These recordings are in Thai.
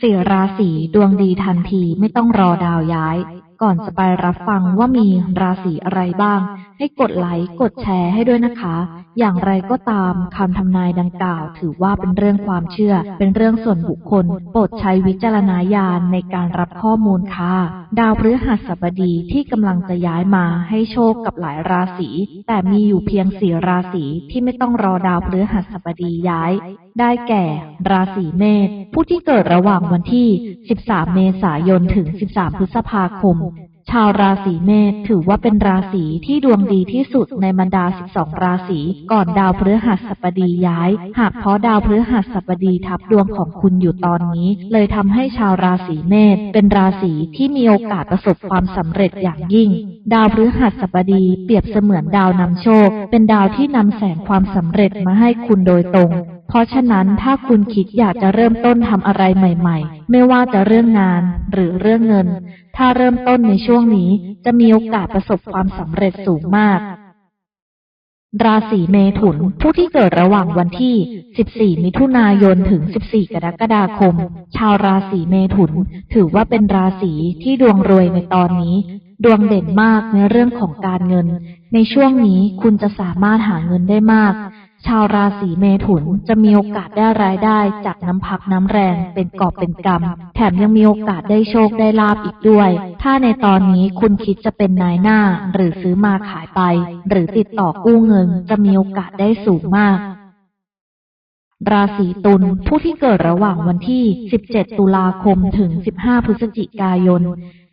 สี่ราศีดวงดีทันทีไม่ต้องรอดาวย้าย ก่อนจะไปรับฟังว่ามีราศีอะไรบ้าง ให้กดไลค์กดแชร์ให้ด้วยนะคะ อย่างไรก็ตามคำทำนายดังกล่าว ถือว่าเป็นเรื่องความเชื่อ เป็นเรื่องส่วนบุคคล โปรดใช้วิจารณญาณในการรับข้อมูลค่ะ ดาวพฤหัสบดีที่กำลังจะย้ายมาให้โชคกับหลายราศี แต่มีอยู่เพียงสี่ราศีที่ไม่ต้องรอดาวพฤหัสบดีย้าย ได้แก่ ราศีเมษผู้ที่เกิดระหว่างวันที่ 13 เมษายนถึง 13 พฤษภาคมาวราศีเมษถือว่าเป็นราศีที่ดวงดีที่สุดในบรรดา 12 ราศีก่อนดาวพฤหัสบดีย้าย หากเพราะดาวพฤหัสบดีทับดวงของคุณอยู่ตอนนี้ เลยทำให้ชาวราศีเมษเป็นราศีที่มีโอกาสประสบความสำเร็จอย่างยิ่ง ดาวพฤหัสบดีเปรียบเสมือนดาวนำโชค เป็นดาวที่นำแสงความสำเร็จมาให้คุณโดยตรง เพราะฉะนั้นถ้าคุณคิดอยากจะเริ่มต้นทำอะไรใหม่ๆ ไม่ว่าจะเรื่องงานหรือเรื่องเงิน ถ้าเริ่มต้นในช่วงนี้จะมีโอกาสประสบความสำเร็จสูงมาก ราศีเมถุน ผู้ที่เกิดระหว่างวันที่ 14 มิถุนายนถึง 14 กรกฎาคม ชาวราศีเมถุน ถือว่าเป็นราศีที่ดวงรวยในตอนนี้ดวงเด่นมากในเรื่องของการเงิน ในช่วงนี้คุณจะสามารถหาเงินได้มาก ชาวราศีเมถุนจะมีโอกาสได้รายได้จากน้ำพักน้ำแรงเป็นกอบเป็นกำแถมยังมีโอกาสได้โชคได้ลาบอีกด้วย ถ้าในตอนนี้คุณคิดจะเป็นนายหน้า หรือซื้อมาขายไป หรือติดต่อกู้เงิน จะมีโอกาสได้สูงมากราศีตุลผู้ที่เกิดระหว่างวันที่ 17 ตุลาคมถึง 15 พฤศจิกายน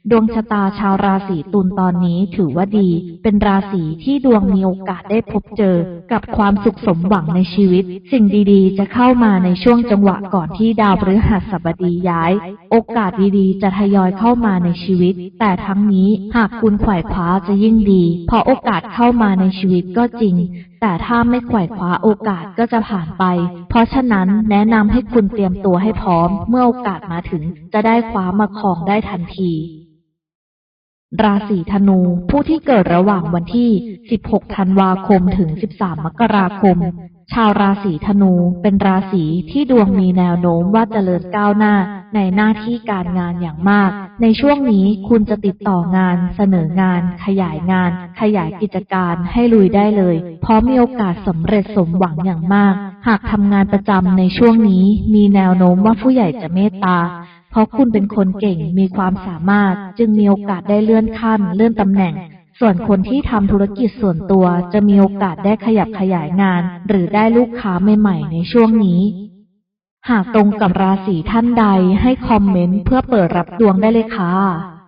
ดวงชะตาชาวราศีตุลตอนนี้ถือว่าดี เป็นราศีที่ดวงมีโอกาสได้พบเจอกับความสุขสมหวังในชีวิต สิ่งดีๆ จะเข้ามาในช่วงจังหวะก่อนที่ดาวพฤหัสบดีย้าย โอกาสดีๆ จะทยอยเข้ามาในชีวิต แต่ทั้งนี้หากคุณขว่คว้าจะยิ่งดี เพราะโอกาสเข้ามาในชีวิตก็จริง แต่ถ้าไม่ขว่คว้าโอกาสก็จะผ่านไป เพราะฉะนั้นแนะนำให้คุณเตรียมตัวให้พร้อม เมื่อโอกาสมาถึงจะได้คว้ามาครองได้ทันที ราศีธนู ผู้ที่เกิดระหว่างวันที่ 16 ธันวาคมถึง 13 มกราคม ชาวราศีธนูเป็นราศีที่ดวงมีแนวโน้มว่าจเจริญก้าวหน้าในหน้าที่การงานอย่างมาก ในช่วงนี้คุณจะติดต่องาน เสนองาน ขยายงาน ขยายกิจการให้ลุยได้เลย เพราะมีโอกาสสำเร็จสมหวังอย่างมาก หากทำงานประจำในช่วงนี้มีแนวโน้มว่าผู้ใหญ่จะเมตตา เพราะคุณเป็นคนเก่งมีความสามารถจึงมีโอกาสได้เลื่อนขั้น เลื่อนตำแหน่ง ส่วนคนที่ทำธุรกิจส่วนตัวจะมีโอกาสได้ขยับขยายงาน หรือได้ลูกค้าใหม่ๆ ในช่วงนี้ หากตรงกับราศีท่านใดให้คอมเมนต์เพื่อเปิดรับดวงได้เลยค่ะ